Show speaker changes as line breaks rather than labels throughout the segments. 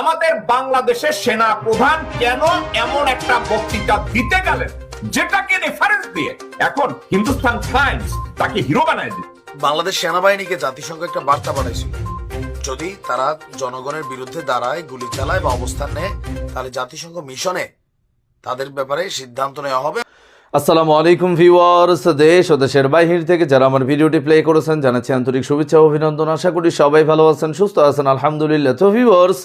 আমাদের বাংলাদেশের সেনা প্রধান কেন এমন একটা বক্তৃতা দিতে গেলেন? যেটাকে রেফারেন্স দিয়ে এখন হিন্দুস্তান টাইমস তাকে হিরো বানায় দিচ্ছে
বাংলাদেশ সেনাবাহিনীকে জাতিসংঘ একটা বার্তা পাঠাইছিল যদি তারা জনগণের বিরুদ্ধে দাঁড়ায় গুলি চালায় বা অবস্থান নেয় তাহলে জাতিসংঘ মিশনে তাদের ব্যাপারে সিদ্ধান্ত নেওয়া হবে।
আসসালামু আলাইকুম ভিউয়ার্স দেশ ও দেশের বাহির থেকে যারা আমার ভিডিওটি প্লে করেছেন জানাচ্ছি আন্তরিক শুভেচ্ছা ও অভিনন্দন। আশা করি সবাই ভালো আছেন সুস্থ আছেন আলহামদুলিল্লাহ। তো ভিউয়ার্স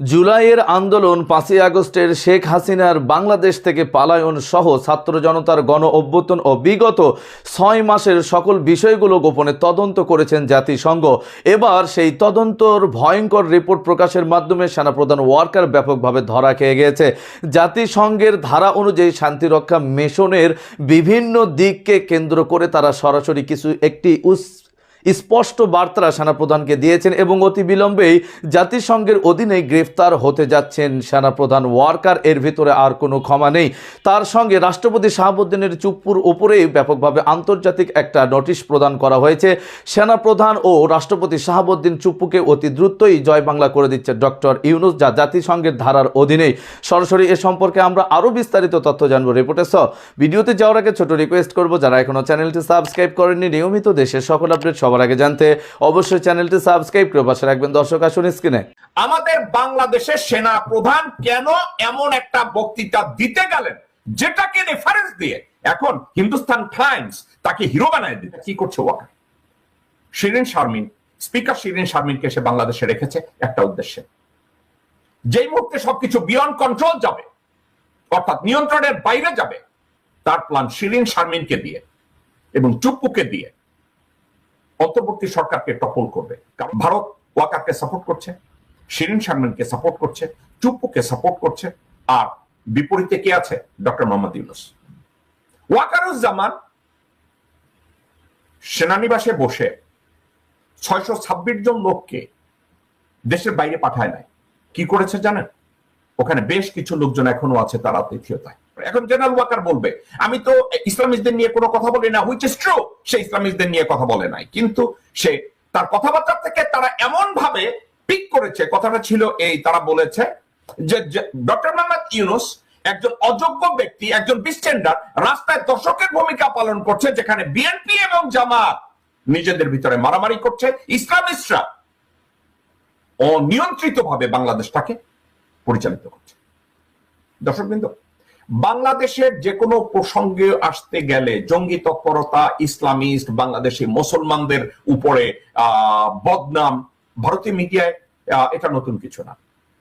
জুলাইয়ের আন্দোলন পাঁচই আগস্টের শেখ হাসিনার বাংলাদেশ থেকে পালায়ন সহ ছাত্র জনতার গণ অভ্যুত্থান ও বিগত ছয় মাসের সকল বিষয়গুলো গোপনে তদন্ত করেছেন জাতিসংঘ। এবার সেই তদন্তর ভয়ঙ্কর রিপোর্ট প্রকাশের মাধ্যমে সেনাপ্রধান ওয়ার্কার ব্যাপকভাবে ধরা খেয়ে গিয়েছে জাতিসংঘের ধারা অনুযায়ী শান্তিরক্ষা মিশনের বিভিন্ন দিককে কেন্দ্র করে তারা সরাসরি কিছু একটি স্পষ্ট বার্তা সেনাপ্রধানকে দিয়েছেন এবং অতি বিলম্বেই জাতিসংঘের অধীনে গ্রেফতার হতে যাচ্ছেন সেনাপ্রধান ওয়ার্কার। এর ভিতরে আর কোনো ক্ষমা নেই। তার সঙ্গে রাষ্ট্রপতি শাহাবুদ্দিনের চুপ্পুর উপরেই ব্যাপকভাবে আন্তর্জাতিক একটা নোটিশ প্রদান করা হয়েছে। সেনাপ্রধান ও রাষ্ট্রপতি শাহাবুদ্দিন চুপ্পুকে অতি দ্রুতই জয় বাংলা করে দিচ্ছে ডক্টর ইউনুস, যা জাতিসংঘের ধারার অধীনেই। সরাসরি এ সম্পর্কে আমরা আরও বিস্তারিত তথ্য জানব রিপোর্টে সহ। ভিডিওতে যাওয়ার আগে ছোট রিকোয়েস্ট করব, যারা এখনও চ্যানেলটি সাবস্ক্রাইব করেননি, নিয়মিত দেশের সকল আপডেট সবার আগে জানতে অবশ্যই চ্যানেলটি সাবস্ক্রাইব করে পাশে রাখবেন। দর্শক, আসুন স্ক্রিনে।
আমাদের বাংলাদেশের সেনা প্রধান কেন এমন একটা বক্তৃতা দিতে গেলেন? যেটাকে রেফারেন্স দিয়ে এখন হিন্দুস্তান টাইমস তাকে হিরো বানায় দিতে। কি করছে ওয়াকার শিরিন শারমিন স্পিকার শিরিন শারমিনকে সে বাংলাদেশে রেখেছে একটা উদ্দেশ্যে। যেই মুহূর্তে সবকিছু বিয়ন্ড কন্ট্রোল যাবে, অর্থাৎ নিয়ন্ত্রণের বাইরে যাবে, তার প্ল্যান শিরিন শারমিনকে দিয়ে এবং চুপ্পুকে দিয়ে অন্তর্বর্তী সরকারকে টপল করবে। কারণ ভারত ওয়াকারকে সাপোর্ট করছে, শিরিন শারমিনকে সাপোর্ট করছে, চুপ্পুকে সাপোর্ট করছে, আর বিপরীতে কে আছে? ডক্টর মোহাম্মদ ইউনুস। ওয়াকারুজ্জামান সেনানিবাসে বসে ছয়শো ছাব্বিশ জন লোককে দেশের বাইরে পাঠায় নাই। কি করেছে জানেন? ওখানে বেশ কিছু লোকজন এখনও আছে তার আতিথিয়তায়। এখন জেনারেল ওয়াকার বলবে, আমি তো ইসলামিস্টদের নিয়ে কোনো কথা বলি না হুইচ ইস ট্রু সে ইসলামিস্টদের নিয়ে কথা বলে নাই। কিন্তু সে তার কথাবার্তা থেকে তারা এমন ভাবে পিক করেছে, কথাটা ছিল এই, তারা বলেছে যে ডক্টর মোহাম্মদ ইউনুস একজন অযোগ্য ব্যক্তি, একজন বিস্টেন্ডার রাস্তায় দর্শকের ভূমিকা পালন করছে, যেখানে বিএনপি এবং জামাত নিজেদের ভিতরে মারামারি করছে ইসলামিস্টরা অনিয়ন্ত্রিত ভাবে বাংলাদেশটাকে পরিচালিত করছে। দর্শকবৃন্দ বাংলাদেশের যে কোনো প্রসঙ্গে আসতে গেলে জঙ্গি তৎপরতা, ইসলামিস্ট, বাংলাদেশি মুসলমানদের উপরে বদনাম, ভারতীয় মিডিয়ায় এটা নতুন কিছু না।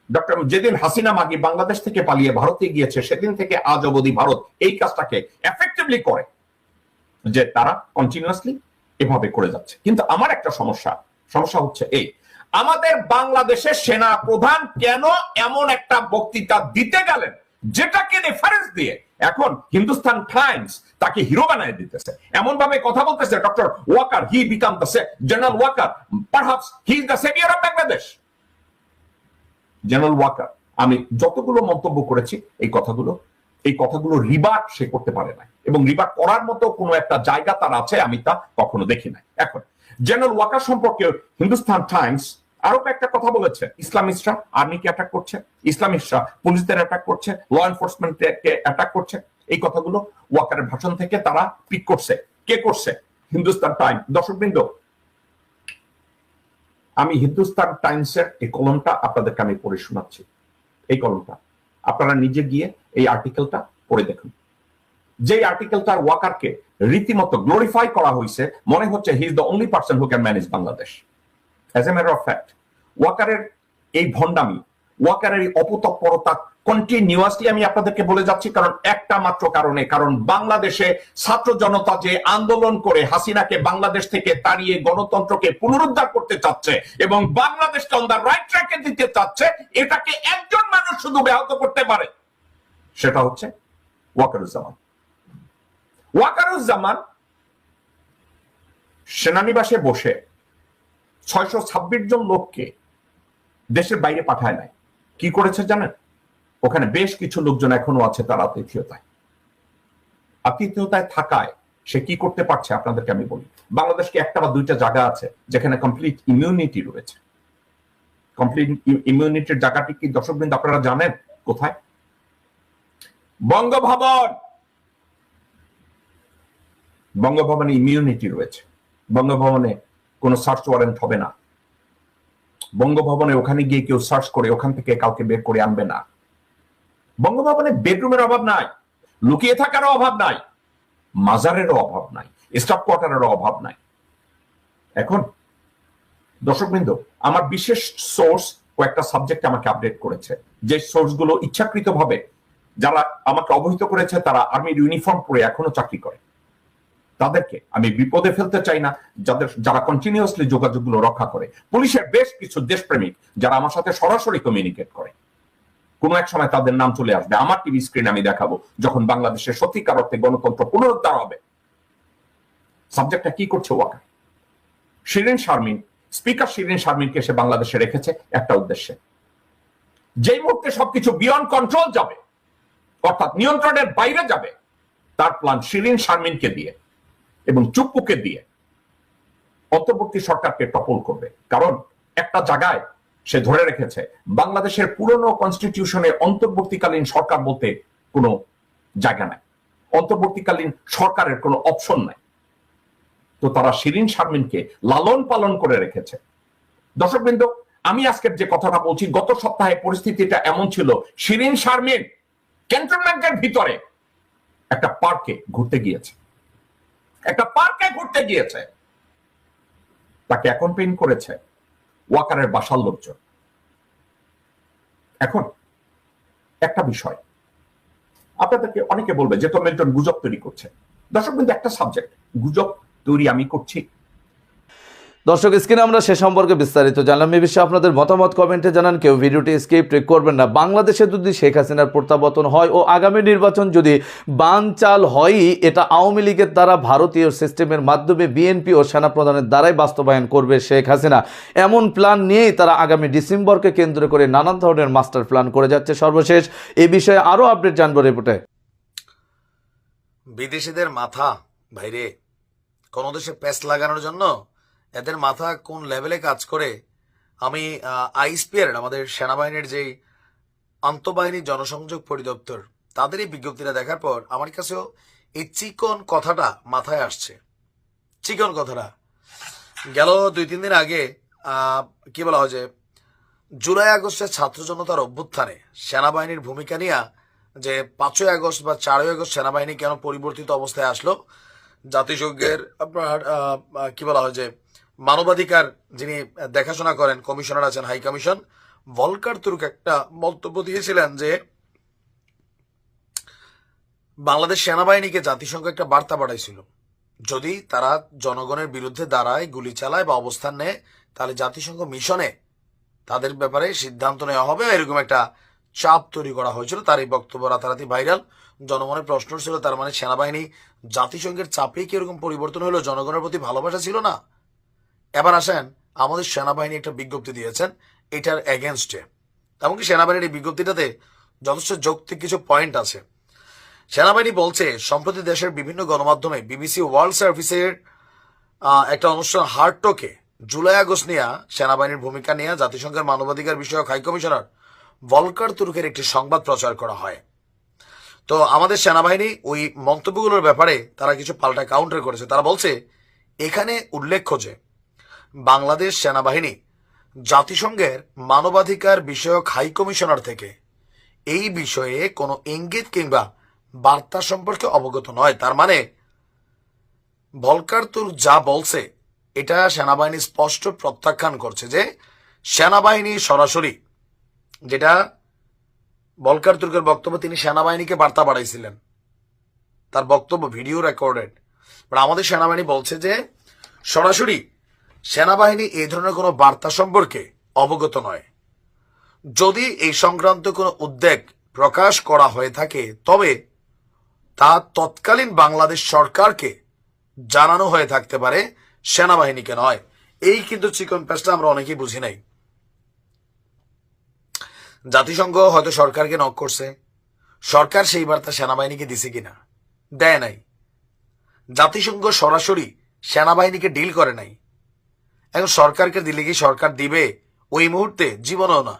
ডক্টর যেদিন হাসিনা মাগি বাংলাদেশ থেকে পালিয়ে ভারতে গিয়েছে, সেদিন থেকে আজ অবধি ভারত এই কাজটাকে এফেক্টিভলি করে। যে তারা কন্টিনিউয়াসলি এভাবে করে যাচ্ছে। কিন্তু আমার একটা সমস্যা সমস্যা হচ্ছে এই, আমাদের বাংলাদেশের সেনা প্রধান কেন এমন একটা বক্তৃতা দিতে গেলেন? যেটাকে রেফারেন্স দিয়ে এখন হিন্দুস্তান টাইমস তাকে হিরো বানায় দিতেছে। এমন ভাবে কথা বলতেছে doctor Waker he became the general Waker perhaps he is the saviour of Bangladesh general Waker আমি যতগুলো মন্তব্য করেছি, এই কথাগুলো এই কথাগুলো রিবাট সে করতে পারে না এবং রিবাট করার মতো কোনো একটা জায়গা তার আছে, আমি তা কখনো দেখি নাই। এখন জেনারেল ওয়াকার সম্পর্কে হিন্দুস্তান টাইমস আরও একটা কথা বলেছে। ইসলামিস্টরা আর্মিকে অ্যাটাক করছে ইসলামিস্টরা পুলিশদের অ্যাটাক করছে ল এনফোর্সমেন্টকে অ্যাটাক করছে। এই কথাগুলো ওয়াকারের ভাষণ থেকে তারা পিক করছে। কে করছে? হিন্দুস্তান টাইম দর্শকবৃন্দ, আমি হিন্দুস্তান টাইমসের এই কলমটা আপনাদেরকে আমি পড়ে শোনাচ্ছি। এই কলমটা। আপনারা নিজে গিয়ে এই আর্টিকেলটা পড়ে দেখুন। যে আর্টিকেলটার ওয়াকারকে রীতিমতো গ্লোরিফাই করা হয়েছে, মনে হচ্ছে he is the only person who can manage Bangladesh as a matter of fact ওয়াকারের এই ভণ্ডামি ওয়াকারের এই অপতৎপরতা কন্টিনিউয়াসলি আমি আপনাদেরকে বলে যাচ্ছি, কারণ একটা মাত্র কারণে, কারণ বাংলাদেশে ছাত্র জনতা যে আন্দোলন করে হাসিনাকে বাংলাদেশ থেকে তাড়িয়ে গণতন্ত্রকে পুনরুদ্ধার করতে চাচ্ছে এবং বাংলাদেশকে অন দ্য রাইট ট্র্যাকে দিতে চাচ্ছে, এটাকে একজন মানুষ শুধু ব্যাহত করতে পারে, সেটা হচ্ছে ওয়াকারুজ্জামান ওয়াকারুজ্জামান সেনানিবাসে বসে ছয়শো ছাব্বিশ জন লোককে দেশের বাইরে পাঠায় নাই। কি করেছে জানেন? ওখানে বেশ কিছু লোকজন এখনও আছে তার আতিথিয়তায় আতিথিয়তায় থাকায় সে কি করতে পারছে আপনাদেরকে আমি বলি। বাংলাদেশকে একটা বা দুইটা জায়গা আছে যেখানে কমপ্লিট ইমিউনিটি রয়েছে। কমপ্লিট ইমিউনিটির জায়গাটি কি দর্শকবৃন্দ আপনারা জানেন? কোথায়? বঙ্গভবন! বঙ্গভবনে ইমিউনিটি রয়েছে। বঙ্গভবনে কোনো সার্চ ওয়ারেন্ট হবে না। বঙ্গভবনে ওখানে গিয়ে কেউ সার্চ করে, ওখান থেকে কাউকে বের করে আনবে না। বঙ্গভবনে বেডরুমের অভাব নাই, লুকিয়ে থাকারও অভাব নাই, মাজারেরও অভাব নাই স্টাফ কোয়ার্টারেরও অভাব নাই। এখন দর্শকবৃন্দ, আমার বিশেষ সোর্স কয়েকটা সাবজেক্ট আমাকে আপডেট করেছে। যে সোর্সগুলো ইচ্ছাকৃতভাবে যারা আমাকে অবহিত করেছে, তারা আর্মির ইউনিফর্ম পরে এখনও চাকরি করে। তাদেরকে আমি বিপদে ফেলতে চাই না, যাদের, যারা কন্টিনিউয়াসলি যোগাযোগগুলো রক্ষা করে। পুলিশের বেশ কিছু দেশপ্রেমিক যারা আমার সাথে সরাসরি কমিউনিকেট করে। কোন এক সময় তাদের নাম চলে আসবে। আমার টিভি স্ক্রিন আমি দেখাবো, যখন বাংলাদেশের সত্যিকার অর্থে গণতন্ত্র পুনরুদ্ধার হবে। সাবজেক্টটা কি করছে ওয়াকা? শিরিন শারমিন স্পিকার শিরিন শারমিনকে সে বাংলাদেশে রেখেছে একটা উদ্দেশ্যে। যেই মুহূর্তে সবকিছু বিয়ন্ড কন্ট্রোল যাবে, অর্থাৎ নিয়ন্ত্রণের বাইরে যাবে, তার প্ল্যান শিরিন শারমিনকে দিয়ে। এবং চুপ্পুকে দিয়ে অন্তর্বর্তী সরকারকে টপল করবে। কারণ একটা জায়গায় সে ধরে রেখেছে, বাংলাদেশের পুরনো কনস্টিটিউশনে অন্তর্বর্তীকালীন সরকার বলতে কোনো জায়গা নাই। অন্তর্বর্তীকালীন সরকারের কোনো অপশন নাই। তো তারা শিরিন শারমিনকে লালন পালন করে রেখেছে। দর্শকবৃন্দ আমি আজকের যে কথাটা বলছি, গত সপ্তাহে পরিস্থিতিটা এমন ছিল, শিরিন শারমিন ক্যান্টনমেন্টের ভিতরে একটা পার্কে ঘুরতে গিয়েছে। একটা পার্কে ঘুরতে গিয়েছে। তাকে এখন পেন করেছে ওয়াকারের বাসার লোকজন। এখন একটা বিষয়, আপনাদেরকে অনেকে বলবে যে, তো মিল্টন গুজব তৈরি করছে। দর্শক কিন্তু একটা সাবজেক্ট গুজব তৈরি আমি করছি।
দর্শক, স্ক্রিনে আমরা সে সম্পর্কে বিস্তারিত জানলাম। এ বিষয়ে আপনাদের মতামত, কমেন্টে জানান। কেউ ভিডিওটি স্কিপ করবেন না। বাংলাদেশে যদি শেখ হাসিনার প্রত্যাবর্তন হয় ও আগামী নির্বাচন যদি বানচাল হয়ই, এটা আওয়ামী লীগের দ্বারা ভারতীয় সিস্টেমের মাধ্যমে বিএনপি ও সেনাপ্রধানের দ্বারাই বাস্তবায়ন করবে শেখ হাসিনা। এমন প্ল্যান নিয়েই তারা আগামী ডিসেম্বরকে কেন্দ্র করে নানান ধরনের মাস্টার প্ল্যান করে যাচ্ছে সর্বশেষ। এ বিষয়ে আরও আপডেট জানব রিপোর্টে।
বিদেশিদের মাথা, ভাইরে, কোনো দেশে প্যাস লাগানোর জন্য এদের মাথা কোন লেভেলে কাজ করে? আমি আইসপিআর আমাদের সেনাবাহিনীর যেই আন্তঃবাহিনী জনসংযোগ পরিদপ্তর তাদের এই বিজ্ঞপ্তিটা দেখার পর আমার কাছেও এই চিকন কথাটা মাথায় আসছে। চিকন কথাটা। গেল দুই তিন দিন আগে কি বলা হয় যে, জুলাই আগস্টের ছাত্র জনতার অভ্যুত্থানে সেনাবাহিনীর ভূমিকা নিয়ে যে পাঁচই আগস্ট বা চারই আগস্ট সেনাবাহিনী কেন পরিবর্তিত অবস্থায় আসলো, জাতিসংঘের আপনার কি বলা হয় যে মানবাধিকার যিনি দেখাশোনা করেন, কমিশনার আছেন, হাই কমিশন, ভলকার তুর্ক একটা বক্তব্য দিয়েছিলেন যে, বাংলাদেশ সেনাবাহিনীকে জাতিসংঘ একটা বার্তা পাঠাইছিল। যদি তারা জনগণের বিরুদ্ধে দাঁড়ায়, গুলি চালায় বা অবস্থান নেয়, তাহলে জাতিসংঘ মিশনে তাদের ব্যাপারে সিদ্ধান্ত নেওয়া হবে এরকম একটা চাপ তৈরি করা হয়েছিল। তার এই বক্তব্য রাতারাতি ভাইরাল। জনগণের প্রশ্ন ছিল, তার মানে সেনাবাহিনী জাতিসংঘের চাপেই কি এরকম পরিবর্তন হলো? জনগণের প্রতি ভালোবাসা ছিল না? এবার আসেন, আমাদের সেনাবাহিনী একটা বিজ্ঞপ্তি দিয়েছেন, এটার এগেনস্টে এমনকি সেনাবাহিনীর এই বিজ্ঞপ্তিটাতে যথেষ্ট যৌক্তিক কিছু পয়েন্ট আছে। সেনাবাহিনী বলছে, সম্প্রতি দেশের বিভিন্ন গণমাধ্যমে বিবিসি ওয়ার্ল্ড সার্ভিসের একটা অনুষ্ঠান হার্টকে জুলাই আগস্ট নিয়ে সেনাবাহিনীর ভূমিকা নিয়ে জাতিসংঘের মানবাধিকার বিষয়ক হাই কমিশনার ভলকার তুর্কের একটি সংবাদ প্রচার করা হয়। তো আমাদের সেনাবাহিনী ওই মন্তব্যগুলোর ব্যাপারে তারা কিছু পাল্টা কাউন্টার করেছে। তারা বলছে, এখানে উল্লেখ্য যে বাংলাদেশ সেনাবাহিনী, জাতিসংঘের মানবাধিকার বিষয়ক হাই কমিশনার থেকে। এই বিষয়ে কোনো ইঙ্গিত কিংবা বার্তা সম্পর্কে অবগত নয়। তার মানে ভলকার তুর যা বলছে, এটা সেনাবাহিনী স্পষ্ট প্রত্যাখ্যান করছে যে, সেনাবাহিনী সরাসরি, যেটা বলকার তুর্কের বক্তব্য তিনি সেনাবাহিনীকে বার্তা পাঠাইছিলেন। তার বক্তব্য ভিডিও রেকর্ডেড। আমাদের সেনাবাহিনী বলছে যে, সরাসরি সেনাবাহিনী এই ধরনের কোনো বার্তা সম্পর্কে অবগত নয়। যদি এই সংক্রান্ত কোনো উদ্বেগ প্রকাশ করা হয়ে থাকে, তবে তা তৎকালীন বাংলাদেশ সরকারকে জানানো হয়ে থাকতে পারে, সেনাবাহিনীকে নয়। এই কিন্তু চিকন প্যাচটা আমরা অনেকেই বুঝি নাই। জাতিসংঘ হয়তো সরকারকে নক করছে। সরকার সেই বার্তা সেনাবাহিনীকে দিছে কিনা? দেয় নাই। জাতিসংঘ সরাসরি সেনাবাহিনীকে ডিল করে নাই। এখন সরকারকে দিলে কি সরকার দিবে? ওই মুহূর্তে? জীবনও না।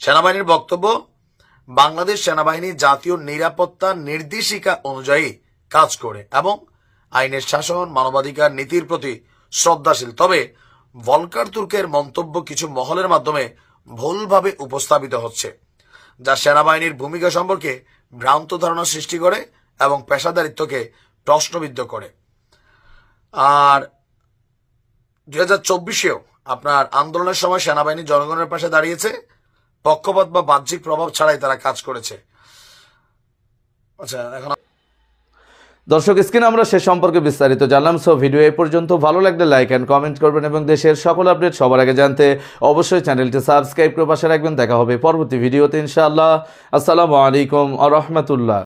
সেনাবাহিনীর বক্তব্য, বাংলাদেশ সেনাবাহিনী জাতীয় নিরাপত্তা নির্দেশিকা অনুযায়ী কাজ করে এবং আইনের শাসন, মানবাধিকার নীতির প্রতি শ্রদ্ধাশীল। তবে ভলকার তুর্কের মন্তব্য কিছু মহলের মাধ্যমে ভুলভাবে উপস্থাপিত হচ্ছে, যা সেনাবাহিনীর ভূমিকা সম্পর্কে ভ্রান্ত ধারণা সৃষ্টি করে এবং পেশাদারিত্বকে প্রশ্নবিদ্ধ করে। আর হাজার চব্বিশেও আপনার আন্দোলনের সময় সেনাবাহিনী জনগণের পাশে দাঁড়িয়েছে। পক্ষপাত বা বাহ্যিক প্রভাব ছাড়াই তারা কাজ করেছে। আচ্ছা এখন
দর্শক, স্ক্রিনে আমরা সে সম্পর্কে বিস্তারিত জানলাম সো ভিডিও এ পর্যন্ত। ভালো লাগলে লাইক অ্যান্ড কমেন্ট করবেন এবং দেশের সকল আপডেট সবার আগে জানতে অবশ্যই চ্যানেলটি সাবস্ক্রাইব করে পাশে রাখবেন। দেখা হবে পরবর্তী ভিডিওতে ইনশাআল্লাহ। আসসালামু আলাইকুম আ রহমতুল্লাহ।